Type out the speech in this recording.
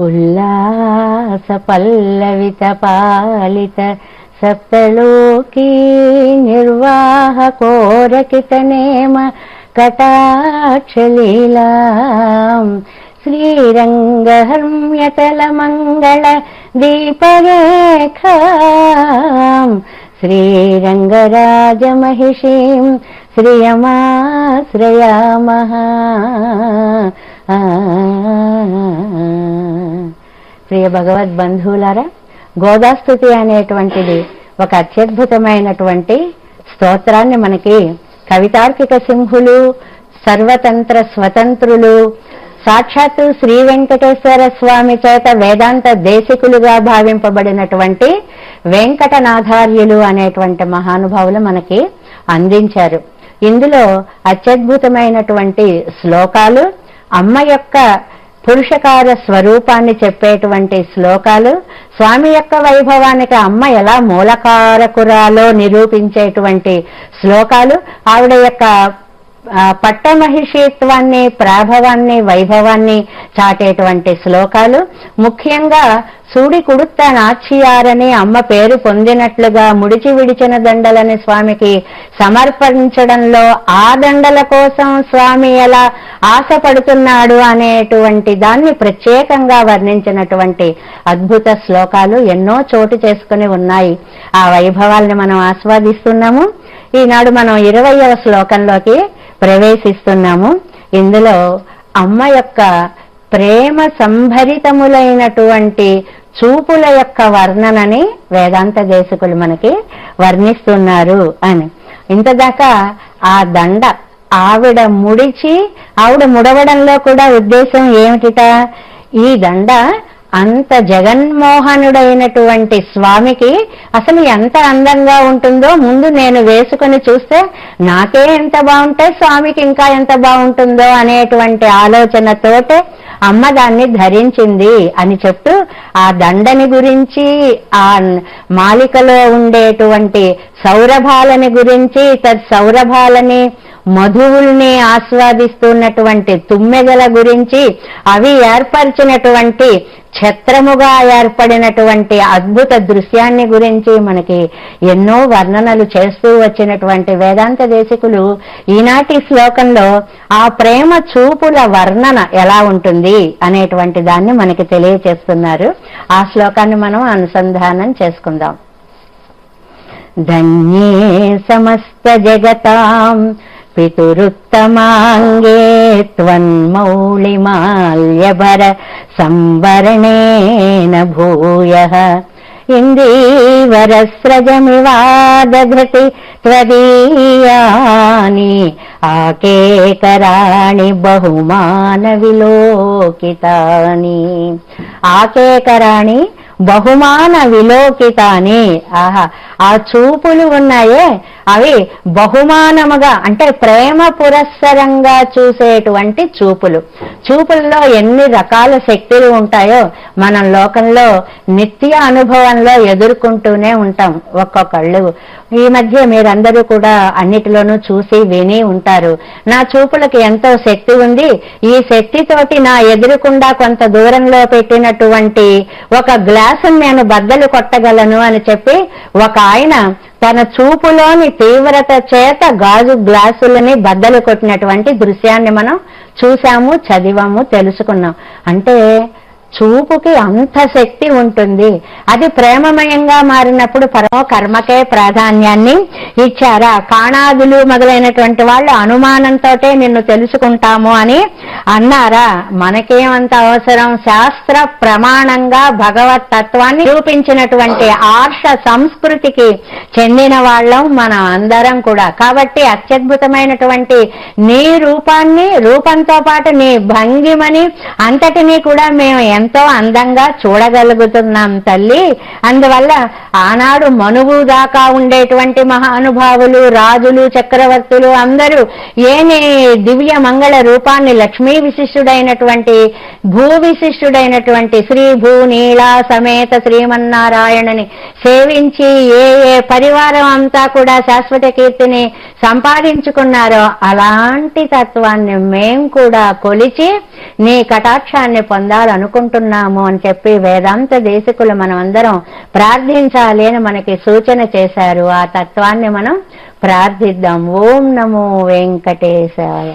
ఉల్లాస పల్లవిత పాలిత సప్తలోకీ నిర్వాహ కోరకిత నేమ కటాక్షలీలా. శ్రీరంగహర్మ్యతల ప్రియ భగవద్ బంధువులారా గోదాస్థుతి అనేటువంటిది ఒక అత్యద్భుతమైనటువంటి స్తోత్రాన్ని మనకి కవితార్కిక సింహులు సర్వతంత్ర స్వతంత్రులు సాక్షాత్తు శ్రీ వెంకటేశ్వర స్వామి చేత వేదాంత దేశికులుగా భావింపబడినటువంటి వెంకటనాథార్యులు అనేటువంటి మహానుభావులు మనకి అందించారు. ఇందులో అత్యద్భుతమైనటువంటి శ్లోకాలు అమ్మ యొక్క పురుషకార స్వరూపాన్ని చెప్పేటువంటి శ్లోకాలు స్వామి యొక్క వైభవానికి అమ్మ ఎలా మూలకారకురాలో నిరూపించేటువంటి శ్లోకాలు ఆవిడ యొక్క పట్టమహిషిత్వాన్ని ప్రాభవాన్ని వైభవాన్ని చాటేటువంటి శ్లోకాలు. ముఖ్యంగా సూడి కుడుత్త నాచియారని అమ్మ పేరు పొందినట్లుగా ముడిచి విడిచిన దండలని స్వామికి సమర్పించడంలో ఆ దండల కోసం స్వామి ఎలా ఆశపడుతున్నాడు అనేటువంటి దాన్ని ప్రత్యేకంగా వర్ణించినటువంటి అద్భుత శ్లోకాలు ఎన్నో చోటు చేసుకుని ఉన్నాయి. ఆ వైభవాల్ని మనం ఆస్వాదిస్తున్నాము. ఈనాడు మనం ఇరవయవ శ్లోకంలోకి ప్రవేశిస్తున్నాము. ఇందులో అమ్మ యొక్క ప్రేమ సంభరితములైనటువంటి చూపుల యొక్క వర్ణనని వేదాంత దేశకులు మనకి వర్ణిస్తున్నారు అని. ఇంతదాకా ఆ దండ ఆవిడ ముడిచి ఆవిడ ముడవడంలో కూడా ఉద్దేశం ఏమిటిట? ఈ దండ అంత జగన్మోహనుడైనటువంటి స్వామికి అసలు ఎంత అందంగా ఉంటుందో ముందు నేను వేసుకొని చూస్తే నాకే ఎంత బాగుంటే స్వామికి ఇంకా ఎంత బాగుంటుందో అనేటువంటి ఆలోచనతోటే అమ్మ దాన్ని ధరించింది అని చెప్తూ ఆ దండని గురించి ఆ మాలికలో ఉండేటువంటి సౌరభాలని గురించి తత్ సౌరభాలని మధువుల్ని ఆస్వాదిస్తున్నటువంటి తుమ్మెదల గురించి అవి ఏర్పరిచినటువంటి ఛత్రముగా ఏర్పడినటువంటి అద్భుత దృశ్యాన్ని గురించి మనకి ఎన్నో వర్ణనలు చేస్తూ వచ్చినటువంటి వేదాంత దేశికులు ఈనాటి శ్లోకంలో ఆ ప్రేమ చూపుల వర్ణన ఎలా ఉంటుంది అనేటువంటి దాన్ని మనకి తెలియచేస్తున్నారు. ఆ శ్లోకాన్ని మనం అనుసంధానం చేసుకుందాం. ధన్యే సమస్త జగతాం పితురుత్తమాంగే త్వన్మౌళిమాల్యభర సంవరణేన భూయ ఇందీవరస్రజమివాదఘృతి త్వదీయాని ఆకేకరాణి బహుమాన విలోకితాని బహుమాన బహుమాన విలోకితాని. ఆహా ఆ చూపులు ఉన్నాయే? అవి బహుమానముగా అంటే ప్రేమ పురస్సరంగా చూసేటువంటి చూపులు. చూపుల్లో ఎన్ని రకాల శక్తులు ఉంటాయో మనం లోకంలో నిత్య అనుభవంలో ఎదుర్కొంటూనే ఉంటాం ఒక్కొక్కళ్ళు. ఈ మధ్య మీరందరూ కూడా అన్నిటిలోనూ చూసి విని ఉంటారు. నా చూపులకు ఎంతో శక్తి ఉంది. ఈ శక్తితోటి నా ఎదురుకుండా కొంత దూరంలో పెట్టినటువంటి ఒక గ్లాసును నేను బద్దలు కొట్టగలను అని చెప్పి ఒక ఆయన తన చూపులోని తీవ్రత చేత గాజు గ్లాసులని బద్దలు కొట్టినటువంటి దృశ్యాన్ని మనం చూసాము చదివాము తెలుసుకున్నాం. అంటే చూపుకి అంత శక్తి ఉంటుంది. అది ప్రేమమయంగా మారినప్పుడు పరమ కర్మకే ప్రాధాన్యాన్ని ఇచ్చారా? కాణాదులు మొదలైనటువంటి వాళ్ళు అనుమానంతో నిన్ను తెలుసుకుంటాము అని అన్నారా? మనకేమంత అవసరం? శాస్త్ర ప్రమాణంగా భగవత్ తత్వాన్ని చూపించినటువంటి ఆర్ష సంస్కృతికి చెందిన వాళ్ళం మనం అందరం కూడా. కాబట్టి అత్యద్భుతమైనటువంటి నీ రూపాన్ని రూపంతో పాటు నీ భంగిమని అంతటినీ కూడా మేము ఎంతో అందంగా చూడగలుగుతున్నాం తల్లి. అందువల్ల ఆనాడు మనువు దాకా ఉండేటువంటి మహానుభావులు రాజులు చక్రవర్తులు అందరూ ఏమి దివ్య మంగళ రూపాన్ని లక్ష్మీ విశిష్టుడైనటువంటి భూ విశిష్టుడైనటువంటి శ్రీ భూ నీలా సమేత శ్రీమన్నారాయణని సేవించి ఏ ఏ పరివారం అంతా కూడా శాశ్వత కీర్తిని సంపాదించుకున్నారో అలాంటి తత్వాన్ని మేం కూడా కొలిచి నీ కటాక్షాన్ని పొందాలనుకుంటున్నాం. కోరుకుంటున్నాము అని చెప్పి వేదాంత దేశకులు మనం అందరం ప్రార్థించాలి అని మనకి సూచన చేశారు. ఆ తత్వాన్ని మనం ప్రార్థిద్దాం. ఓం నమో వెంకటేశాయ.